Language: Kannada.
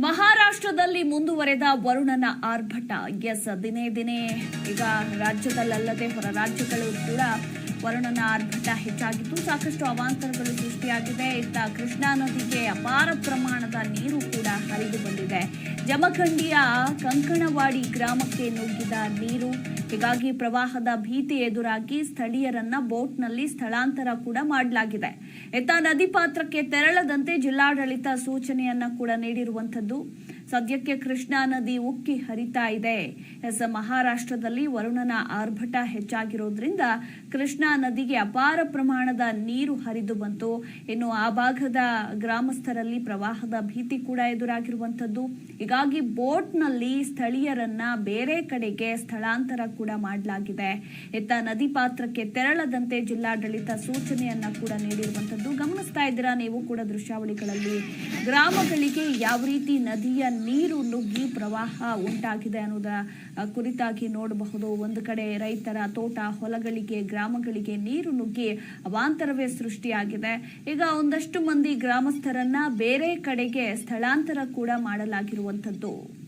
ಮಹಾರಾಷ್ಟ್ರದಲ್ಲಿ ಮುಂದುವರೆದ ವರುಣನ ಆರ್ಭಟ. ಎಸ್, ದಿನೇ ದಿನೇ. ಈಗ ರಾಜ್ಯದಲ್ಲದೆ ಹೊರ ರಾಜ್ಯಗಳು ಕೂಡ ವರುಣನ ಆರ್ಭಟ ಹೆಚ್ಚಾಗಿದ್ದು, ಸಾಕಷ್ಟು ಅವಾಂತರಗಳು ಸೃಷ್ಟಿಯಾಗಿದೆ. ಇತ್ತ ಕೃಷ್ಣಾ ನದಿಗೆ ಅಪಾರ ಪ್ರಮಾಣದ ನೀರು ಕೂಡ ಹರಿದು ಬಂದಿದೆ. ಜಮಖಂಡಿಯ ಕಂಕಣವಾಡಿ ಗ್ರಾಮಕ್ಕೆ ನುಗ್ಗಿದ ನೀರು, ಹೀಗಾಗಿ ಪ್ರವಾಹದ ಭೀತಿ ಎದುರಾಗಿ ಸ್ಥಳೀಯರನ್ನ ಬೋಟ್ನಲ್ಲಿ ಸ್ಥಳಾಂತರ ಕೂಡ ಮಾಡಲಾಗಿದೆ. ಇತ್ತ ನದಿ ಪಾತ್ರಕ್ಕೆ ತೆರಳದಂತೆ ಜಿಲ್ಲಾಡಳಿತ ಸೂಚನೆಯನ್ನ ಕೂಡ ನೀಡಿರುವಂತದ್ದು ಸದ್ಯಕ್ಕೆ ಕೃಷ್ಣಾ ನದಿ ಉಕ್ಕಿ ಹರಿತಾ ಇದೆ. ಎಸ್ ಮಹಾರಾಷ್ಟ್ರದಲ್ಲಿ ವರುಣನ ಆರ್ಭಟ ಹೆಚ್ಚಾಗಿರೋದ್ರಿಂದ ಕೃಷ್ಣಾ ನದಿಗೆ ಅಪಾರ ಪ್ರಮಾಣದ ನೀರು ಹರಿದು ಬಂತು. ಇನ್ನು ಆ ಭಾಗದ ಗ್ರಾಮಸ್ಥರಲ್ಲಿ ಪ್ರವಾಹದ ಭೀತಿ ಕೂಡ ಎದುರಾಗಿರುವಂತದ್ದು ಹೀಗಾಗಿ ಬೋಟ್ನಲ್ಲಿ ಸ್ಥಳೀಯರನ್ನ ಬೇರೆ ಕಡೆಗೆ ಸ್ಥಳಾಂತರ ಕೂಡ ಮಾಡಲಾಗಿದೆ. ಇತ್ತ ನದಿ ಪಾತ್ರಕ್ಕೆ ತೆರಳದಂತೆ ಜಿಲ್ಲಾಡಳಿತ ಸೂಚನೆಯನ್ನ ಕೂಡ ನೀಡಿರುವಂತದ್ದು ಗಮನಿಸ್ತಾ ಇದ್ದೀರಾ ನೀವು ಕೂಡ ದೃಶ್ಯಾವಳಿಗಳಲ್ಲಿ. ಗ್ರಾಮಗಳಿಗೆ ಯಾವ ರೀತಿ ನದಿಯ ನೀರು ನುಗ್ಗಿ ಪ್ರವಾಹ ಉಂಟಾಗಿದೆ ಅನ್ನೋದರ ಕುರಿತಾಗಿ ನೋಡಬಹುದು. ಒಂದು ಕಡೆ ರೈತರ ತೋಟ, ಹೊಲಗಳಿಗೆ, ಗ್ರಾಮಗಳಿಗೆ ನೀರು ನುಗ್ಗಿ ಅವಾಂತರವೇ ಸೃಷ್ಟಿಯಾಗಿದೆ. ಈಗ ಒಂದಷ್ಟು ಮಂದಿ ಗ್ರಾಮಸ್ಥರನ್ನ ಬೇರೆ ಕಡೆಗೆ ಸ್ಥಳಾಂತರ ಕೂಡ ಮಾಡಲಾಗಿರುವಂತದ್ದು